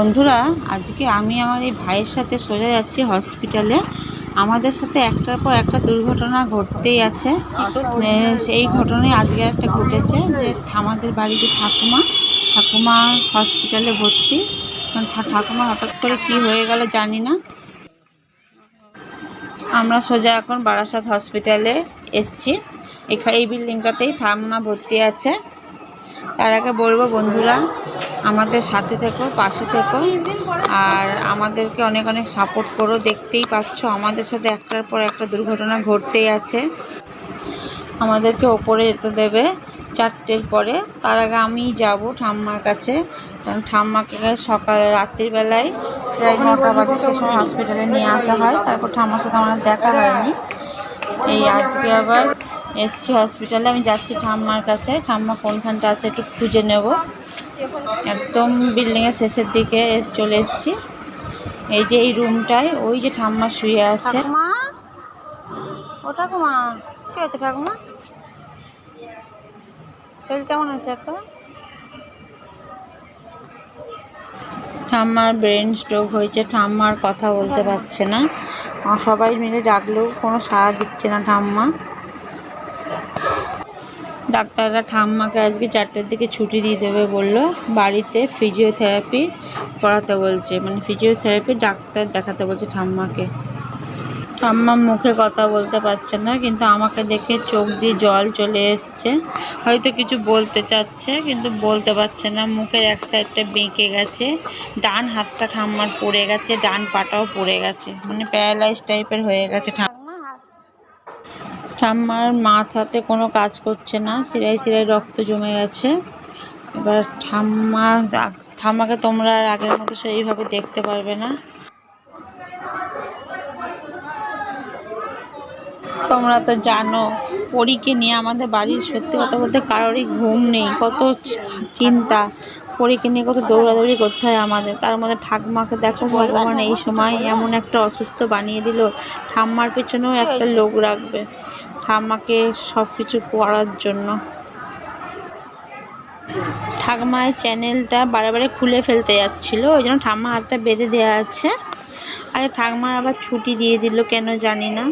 বন্ধুরা, আজকে আমি আমার এই ভাইয়ের সাথে সোজা যাচ্ছি হসপিটালে। আমাদের সাথে একটার পর একটা দুর্ঘটনা ঘটতেই আছে। সেই ঘটনায় আজকে একটা ঘটেছে যে আমাদের বাড়ি যে ঠাকুমা ঠাকুমা হসপিটালে ভর্তি। কারণ ঠাকুমা হঠাৎ করে কি হয়ে গেল জানি না। আমরা সোজা এখন বারাসাত হসপিটালে এসছি। এই বিল্ডিংটাতেই ঠাম্মা ভর্তি আছে। তার আগে বলব বন্ধুরা আমাদের সাথে থেকো পাশে থেকো। আর আমাদেরকে অনেক অনেক সাপোর্ট করো দেখতেই পাচ্ছ আমাদের সাথে একটার পর একটা দুর্ঘটনা ঘটতেই আছে। আমাদেরকে ওপরে যেতে দেবে চারটের পরে। তার আগে আমি যাব ঠাম্মার কাছে কারণ ঠাম্মাকে সকালে রাত্রিবেলায় প্রায় নটা বাজে সে সময় হসপিটালে নিয়ে আসা হয়। তারপর ঠাম্মার সাথে আমার দেখা হয়নি। এই আজকে আবার এসছি হসপিটালে আমি যাচ্ছি ঠাম্মার কাছে। ঠাম্মা কোনখানটা আছে একটু খুঁজে নেব। একদম বিল্ডিংয়ের শেষের দিকে এস- চলে এসেছি। এই যে এই রুমটায় ওই যে ঠাম্মা শুয়ে আছে। ঠাকুমা? ও ঠাকুমা কি হচ্ছে ঠাকুমা? শরীর কেমন আছে এখন? ঠাম্মার ব্রেন স্ট্রোক হয়েছে। ঠাম্মার কথা বলতে পারছে না। সবাই মিলে ডাকলেও কোনো সাড়া দিচ্ছে না ঠাম্মা। ডাক্তাররা ঠাম্মাকে আজকে চারটের দিকে ছুটি দিয়ে দেবে বলল, বাড়িতে ফিজিওথেরাপি করাতে বলছে। মানে ফিজিওথেরাপি ডাক্তার দেখাতে বলছে ঠাম্মাকে। ঠাম্মা মুখে কথা বলতে পারছে না, কিন্তু আমাকে দেখে চোখ দিয়ে জল চলে এসছে। হয়তো কিছু বলতে চাচ্ছে, কিন্তু বলতে পারছে না। মুখের এক সাইডটা বেঁকে গেছে, ডান হাতটা ঠাম্মার পড়ে গেছে, ডান পাটাও পড়ে গেছে। মানে প্যারালাইজ টাইপের হয়ে গেছে ঠাম্মা। ঠাম্মার মাথাতে কোনো কাজ করছে না, সিরাই সিরাই রক্ত জমে গেছে। এবার ঠাম্মা ঠাম্মাকে তোমরা আর আগের মতো সেইভাবে দেখতে পারবে না। তোমরা তো জানো, পরীকে নিয়ে আমাদের বাড়ির সত্যি কথা বলতে কারোরই ঘুম নেই, কত চিন্তা। পরীকে নিয়ে কত দৌড়াদৌড়ি করতে হয় আমাদের। তার মধ্যে ঠাকুমাকে দেখো, ভগবান এই সময় এমন একটা অসুস্থ বানিয়ে দিল, ঠাম্মার পেছনেও একটা লোক রাখবে। ঠাম্মাকে সব কিছু পড়ার জন্য। ঠাকুমার চ্যানেলটা বারে বারে খুলে ফেলতে যাচ্ছিল, ওই জন্য ঠাম্মা হাতটা বেঁধে দেওয়া আছে। আর ঠাকুমার আবার ছুটি দিয়ে দিল, কেন জানি না।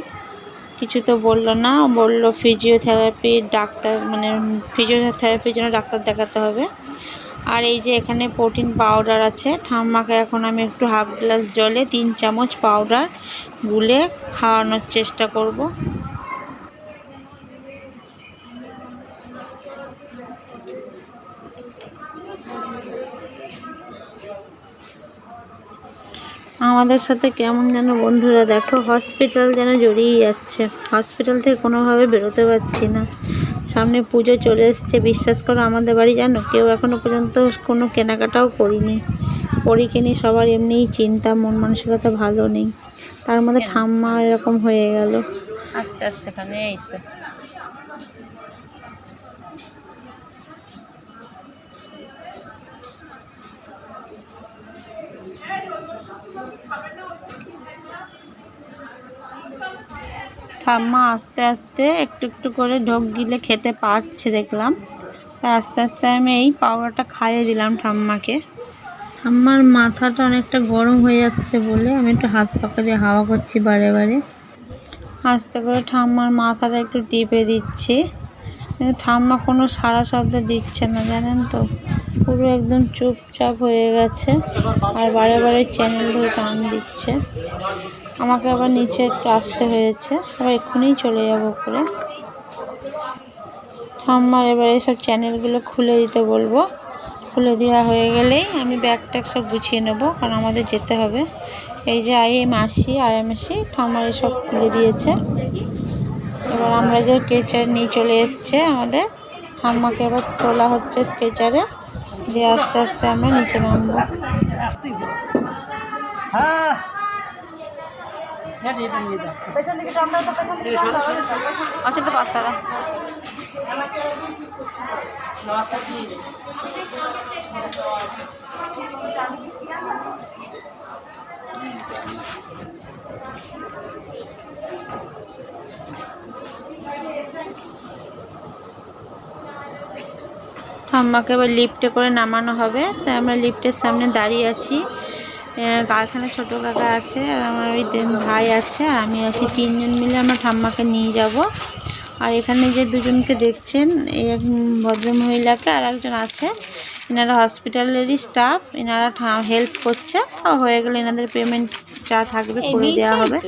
কিছু তো বলল না, বলল ফিজিওথেরাপি ডাক্তার মানে ফিজিওথেরাপির জন্য ডাক্তার দেখাতে হবে। আর এই যে এখানে প্রোটিন পাউডার আছে ঠাম্মাকে এখন আমি একটু হাফ গ্লাস জলে তিন চামচ পাউডার গুলে খাওয়ানোর চেষ্টা করব। আমাদের সাথে কেমন যেন বন্ধুরা দেখো হসপিটাল যেন জড়িয়ে যাচ্ছে। হসপিটাল থেকে কোনোভাবে বেরোতে পারছি না। সামনে পুজো চলে এসছে বিশ্বাস করো আমাদের বাড়ি জানো? কেউ এখনও পর্যন্ত কোনো কেনাকাটাও করিনি। পরীকে নিয়ে সবার এমনিই চিন্তা মন মানসিকতা ভালো নেই। তার মধ্যে ঠাম্মা এরকম হয়ে গেল। আস্তে আস্তে এই তো। ঠাম্মা আস্তে আস্তে একটু একটু করে ঢোক গিলে খেতে পারছে দেখলাম। তাই আস্তে আস্তে আমি এই পাউডারটা খাইয়ে দিলাম ঠাম্মাকে। ঠাম্মার মাথাটা অনেকটা গরম হয়ে যাচ্ছে বলে আমি একটু হাত পাকা দিয়ে হাওয়া করছি বারে বারে। আস্তে করে ঠাম্মার মাথাটা একটু টিপে দিচ্ছি। কিন্তু ঠাম্মা কোনো সারা শব্দ দিচ্ছে না, জানেন তো? পুরো একদম চুপচাপ হয়ে গেছে। আর বারে বারে চ্যানেল ধরে টান দিচ্ছে। আমাকে আবার নিচে একটু আসতে হয়েছে। আবার এক্ষুনি চলে যাব করে ঠাম্মার এবার এইসব চ্যানেলগুলো খুলে দিতে বলব। খুলে দেওয়া হয়ে গেলেই আমি ব্যাগ ট্যাগ সব গুছিয়ে নেব, কারণ আমাদের যেতে হবে। এই যে আই মাসি আয়া মাসি ঠাম্মার এসব খুলে দিয়েছে। এবার আমরা যে স্কেচার নিয়ে চলে এসছে আমাদের, ঠাম্মাকে এবার তোলা হচ্ছে স্কেচারে দিয়ে আস্তে আস্তে আমরা নিচে নামবো। হ্যাঁ দিকে টানটা তো ঠাম্মাকে এবার লিফটে করে নামানো হবে। তাই আমরা লিফটের সামনে দাঁড়িয়ে আছি। কারখানা ছোট কাকা আছে আর আমার ওই ভাই আছে আমি আছি তিনজন মিলে আমার ঠাম্মাকে নিয়ে যাব। আর এখানে যে দুজনকে দেখছেন এই এক ভদ্রমহিলাকে আর একজন আছে। এনারা হসপিটালেরই স্টাফ এনারা হেল্প করছে আর হয়ে গেলে এনাদের পেমেন্ট যা থাকবে করে দেওয়া হবে।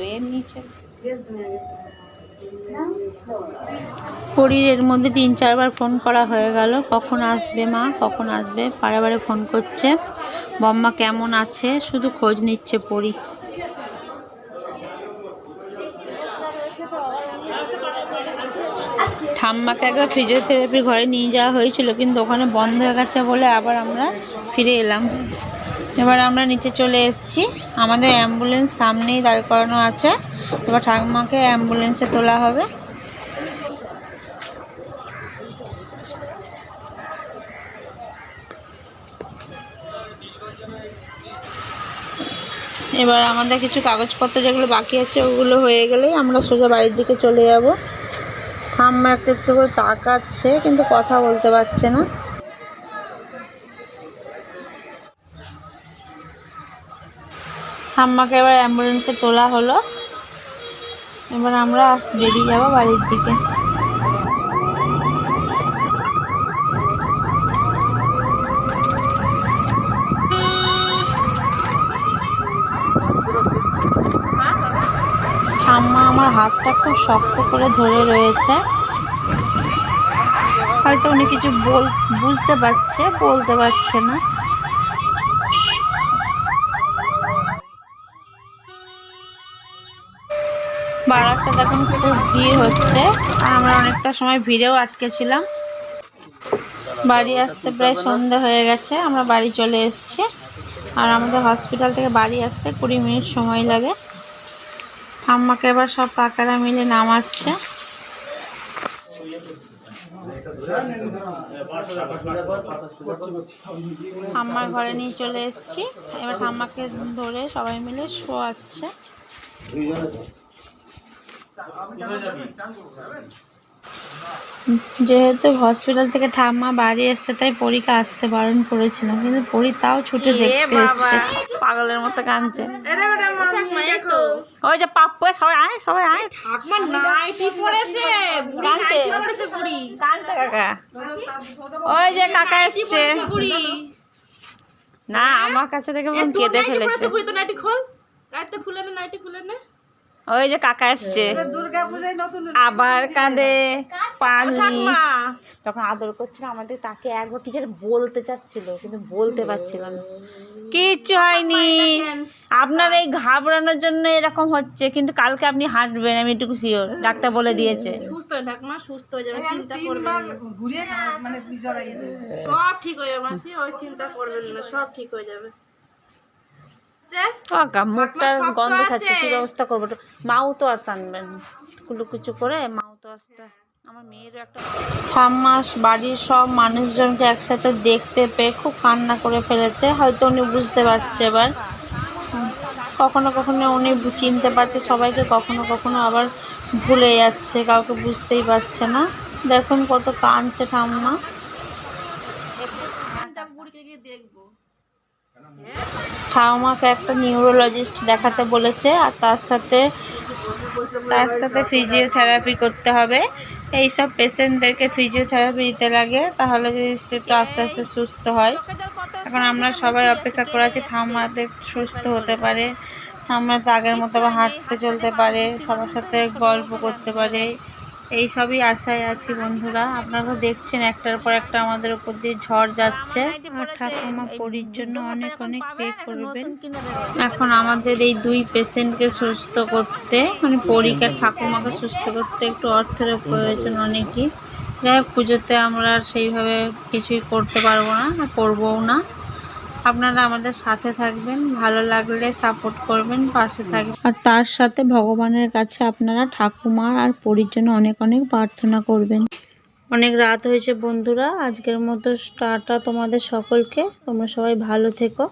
শরীরের মধ্যে তিন চারবার ফোন করা হয়ে গেল। কখন আসবে মা? কখন আসবে? বারে ফোন করছে। বম্মা কেমন আছে? শুধু খোঁজ নিচ্ছে পড়ি ঠাম্মাকে একবার ফিজিওথেরাপি ঘরে নিয়ে যাওয়া হয়েছিল, কিন্তু ওখানে বন্ধ হয়ে গেছে বলে আবার আমরা ফিরে এলাম। এবার আমরা নিচে চলে এসেছি। আমাদের অ্যাম্বুলেন্স সামনেই দাঁড় করানো আছে। এবার ঠাম্মাকে অ্যাম্বুলেন্সে তোলা হবে। এবার আমাদের কিছু কাগজপত্র যেগুলো বাকি আছে, ওগুলো হয়ে গেলেই আমরা সোজা বাড়ির দিকে চলে যাব। ঠাম্মা একটু একটু করে তাকাচ্ছে, কিন্তু কথা বলতে পারছে না। ঠাম্মাকে এবার অ্যাম্বুলেন্সে তোলা হলো। এবার আমরা বেরিয়ে যাব বাড়ির দিকে ঠাম্মা আমার হাতটা খুব শক্ত করে ধরে রয়েছে। হয়তো উনি কিছু বল বুঝতে পারছে, বলতে পারছে না। বারাসাত এখন খুব ভিড় হচ্ছে, আর আমরা অনেকটা সময় ভিড়েও আটকেছিলাম বাড়ি আসতে প্রায় সন্ধে হয়ে গেছে, আমরা বাড়ি চলে এসেছি। আর আমাদের হসপিটাল থেকে বাড়ি আসতে কুড়ি মিনিট সময় লাগে। ঠাম্মাকে এবার সব কাকারা মিলে নামাচ্ছে। ঠাম্মার ঘরে নিয়ে চলে এসছি। এবার ঠাম্মাকে ধরে সবাই মিলে শোয়াচ্ছে। যেহেতু হসপিটাল থেকে ঠাম্মা বাড়ি এসছে তাই পরীকে আসতে বারণ করেছিলাম কিন্তু পরি তাও ছুটে দেখতে এসছে। পাগলের মতো কাঁদছে। ওই যে পাপ্পু সবাই আয় সবাই আয়। ঠাকুমার নাইটি পড়েছে কাঁদছে কাঁদছে কাকা। ওই যে কাকা এসছে। না আমার কাছে দেখে মন কেঁদে ফেলেছে। তো নাইটি খোল। গাইতে খুলে নে নাইটি খুলে নে। ওই যে কাকা এসছে। আবার কাঁদে। পাগলি। তখন আদর করছিল আমাদের তাকে একবার কিছু বলতে চাচ্ছিল কিন্তু বলতে পারছিল না। কিচ্ছু হয়নি। আপনার এই ঘাবড়ানোর জন্য এরকম হচ্ছে কিন্তু কালকে আপনি হাঁটবেন আমি একটু শিওর ডাক্তার বলে দিয়েছে। সুস্থ হয়ে সুস্থ হয়ে যাবে চিন্তা করবেন না। সব ঠিক হয়ে যাবে মাসি ওই চিন্তা করবেন না সব ঠিক হয়ে যাবে। যে কাকা মুখটার গন্ধ ছাড়ছে আছে। কি ব্যবস্থা করব? মাও তো আস আনবেন। কুলু কিছু করে মাও তো আসতে আমার মেয়েরও একটা ছ মাস বাড়ির সব মানুষজনকে একসাথে দেখতে পেয়ে খুব কান্না করে ফেলেছে। হয়তো উনি বুঝতে পারছে এবার। কখনো কখনো উনি চিনতে পারছে সবাইকে কখনো কখনো আবার ভুলে যাচ্ছে কাউকে বুঝতেই পারছে না। দেখুন কত কাঁদছে ঠাম্মা। দেখব। ঠাকুমাকে একটা নিউরোলজিস্ট দেখাতে বলেছে, আর তার সাথে তার সাথে ফিজিওথেরাপি করতে হবে। এই সব পেশেন্টদেরকে ফিজিওথেরাপি দিতে লাগে, তাহলে যদি একটু আস্তে আস্তে সুস্থ হয়। এখন আমরা সবাই অপেক্ষা করে আছি ঠাম্মাদের সুস্থ হতে পারে। ঠাম্মা তো আগের মতো আবার হাঁটতে চলতে পারে, সবার সাথে গল্প করতে পারে। এই সবই আশায় আছি বন্ধুরা। আপনারা দেখছেন একটার পর একটা আমাদের উপর দিয়ে ঝড় যাচ্ছে। ঠাকুমা পরির জন্য অনেক অনেক পে করবেন। এখন আমাদের এই দুই পেশেন্টকে সুস্থ করতে মানে পরীকে ঠাকুমাকে সুস্থ করতে একটু অর্থের প্রয়োজন অনেকই। যাই হোক পুজোতে আমরা সেইভাবে কিছুই করতে পারব না করবও না। আপনারা আমাদের সাথে থাকবেন ভালো লাগলে সাপোর্ট করবেন পাশে থাকবেন। আর তার সাথে ভগবানের কাছে আপনারা ঠাকুমার আর পরির জন্য অনেক অনেক প্রার্থনা করবেন। অনেক রাত হয়েছে বন্ধুরা আজকের মতো টাটা তোমাদের সকলকে তোমরা সবাই ভালো থেকো।